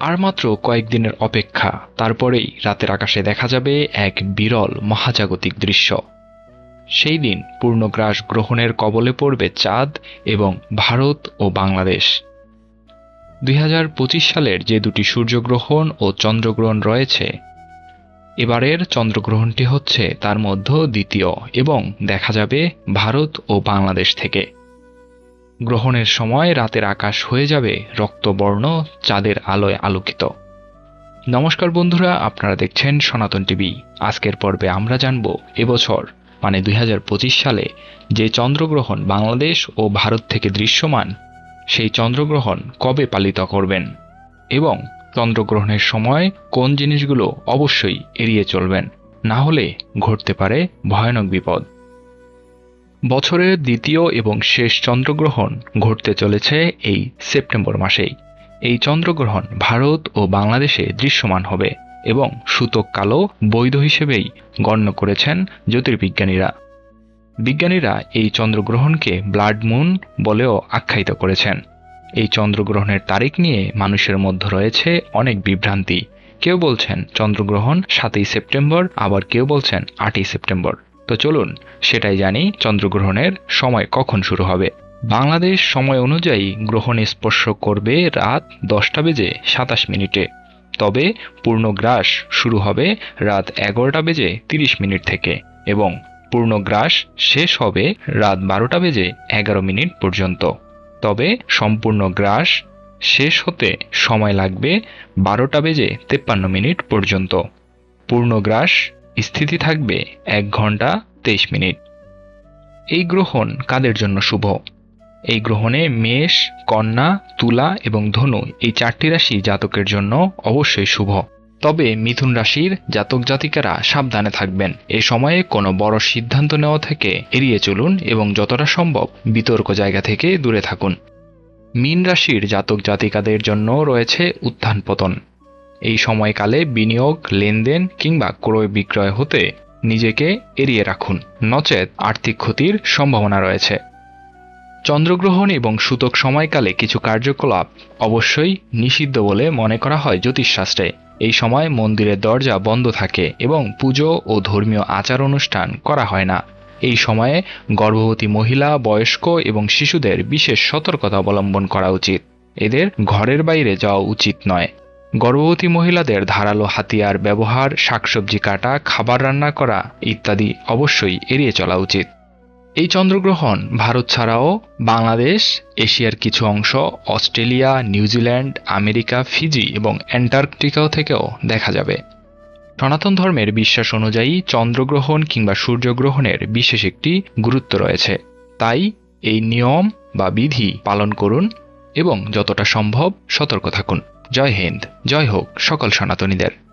আর মাত্র কয়েকদিনের অপেক্ষা, তারপরেই রাতের আকাশে দেখা যাবে এক বিরল মহাজাগতিক দৃশ্য। সেই দিন পূর্ণগ্রাস গ্রহণের কবলে পড়বে চাঁদ এবং ভারত ও বাংলাদেশ। দুই হাজার পঁচিশ সালের যে দুটি সূর্যগ্রহণ ও চন্দ্রগ্রহণ রয়েছে, এবারের চন্দ্রগ্রহণটি হচ্ছে তার মধ্যে দ্বিতীয় এবং দেখা যাবে ভারত ও বাংলাদেশ থেকে। গ্রহণের সময় রাতের আকাশ হয়ে যাবে, রক্তবর্ণ চাঁদের আলোয় আলোকিত। নমস্কার বন্ধুরা, আপনারা দেখছেন সনাতন টিভি। আজকের পর্বে আমরা জানব এবছর মানে দুই হাজার পঁচিশ সালে, যে চন্দ্রগ্রহণ বাংলাদেশ ও ভারত থেকে দৃশ্যমান, সেই চন্দ্রগ্রহণ কবে পালিত করবেন এবং চন্দ্রগ্রহণের সময় কোন জিনিসগুলো অবশ্যই এড়িয়ে চলবেন। না হলে ঘটতে পারে ভয়ানক বিপদ। বছরের দ্বিতীয় এবং শেষ চন্দ্রগ্রহণ ঘটতে চলেছে এই সেপ্টেম্বর মাসেই। এই চন্দ্রগ্রহণ ভারত ও বাংলাদেশে দৃশ্যমান হবে এবং সূতক কালো বৈধ হিসেবেই গণ্য করেছেন জ্যোতির্বিজ্ঞানীরা। বিজ্ঞানীরা এই চন্দ্রগ্রহণকে ব্লাড মুন বলেও আখ্যায়িত করেছেন। এই চন্দ্রগ্রহণের তারিখ নিয়ে মানুষের মধ্যে রয়েছে অনেক বিভ্রান্তি। কেউ বলছেন চন্দ্রগ্রহণ সাতই সেপ্টেম্বর, আবার কেউ বলছেন আটই সেপ্টেম্বর। তো চলুন, সেটাই জানি চন্দ্রগ্রহণের সময় কখন শুরু হবে। বাংলাদেশ সময় অনুযায়ী গ্রহণ স্পর্শ করবে রাত দশটা বেজে সাতাশ মিনিটে। তবে পূর্ণগ্রাস শুরু হবে রাত এগারোটা বেজে তিরিশ মিনিট থেকে এবং পূর্ণগ্রাস শেষ হবে রাত বারোটা বেজে এগারো মিনিট পর্যন্ত। তবে সম্পূর্ণ গ্রাস শেষ হতে সময় লাগবে বারোটা বেজে তেপ্পান্ন মিনিট পর্যন্ত। পূর্ণগ্রাস স্থিতি থাকবে এক ঘণ্টা তেইশ মিনিট। এই গ্রহণ কাদের জন্য শুভ? এই গ্রহণে মেষ, কন্যা, তুলা এবং ধনু এই চারটি রাশি জাতকের জন্য অবশ্যই শুভ। তবে মিথুন রাশির জাতক জাতিকারা সাবধানে থাকবেন। এ সময়ে কোনো বড় সিদ্ধান্ত নেওয়া থেকে এড়িয়ে চলুন এবং যতটা সম্ভব বিতর্ক জায়গা থেকে দূরে থাকুন। মীন রাশির জাতক জাতিকাদের জন্য রয়েছে উত্থান পতন। এই সময়কালে বিনিয়োগ, লেনদেন কিংবা ক্রয় বিক্রয় হতে নিজেকে এড়িয়ে রাখুন। নচেত আর্থিক ক্ষতির সম্ভাবনা রয়েছে। চন্দ্রগ্রহণ এবং সূতক সময়কালে কিছু কার্যকলাপ অবশ্যই নিষিদ্ধ বলে মনে করা হয় জ্যোতিষশাস্ত্রে। এই সময় মন্দিরের দরজা বন্ধ থাকে এবং পুজো ও ধর্মীয় আচার অনুষ্ঠান করা হয় না। এই সময়ে গর্ভবতী মহিলা, বয়স্ক এবং শিশুদের বিশেষ সতর্কতা অবলম্বন করা উচিত। এদের ঘরের বাইরে যাওয়া উচিত নয়। গর্ভবতী মহিলাদের ধারালো হাতিয়ার ব্যবহার, শাকসবজি কাটা, খাবার রান্না করা ইত্যাদি অবশ্যই এড়িয়ে চলা উচিত। এই চন্দ্রগ্রহণ ভারত ছাড়াও বাংলাদেশ, এশিয়ার কিছু অংশ, অস্ট্রেলিয়া, নিউজিল্যান্ড, আমেরিকা, ফিজি এবং অ্যান্টার্কটিকাও থেকেও দেখা যাবে। সনাতন ধর্মের বিশ্বাস অনুযায়ী চন্দ্রগ্রহণ কিংবা সূর্যগ্রহণের বিশেষ একটি গুরুত্ব রয়েছে। তাই এই নিয়ম বা বিধি পালন করুন এবং যতটা সম্ভব সতর্ক থাকুন। জয় হিন্দ জয় হোক সকল সনাতনীদের।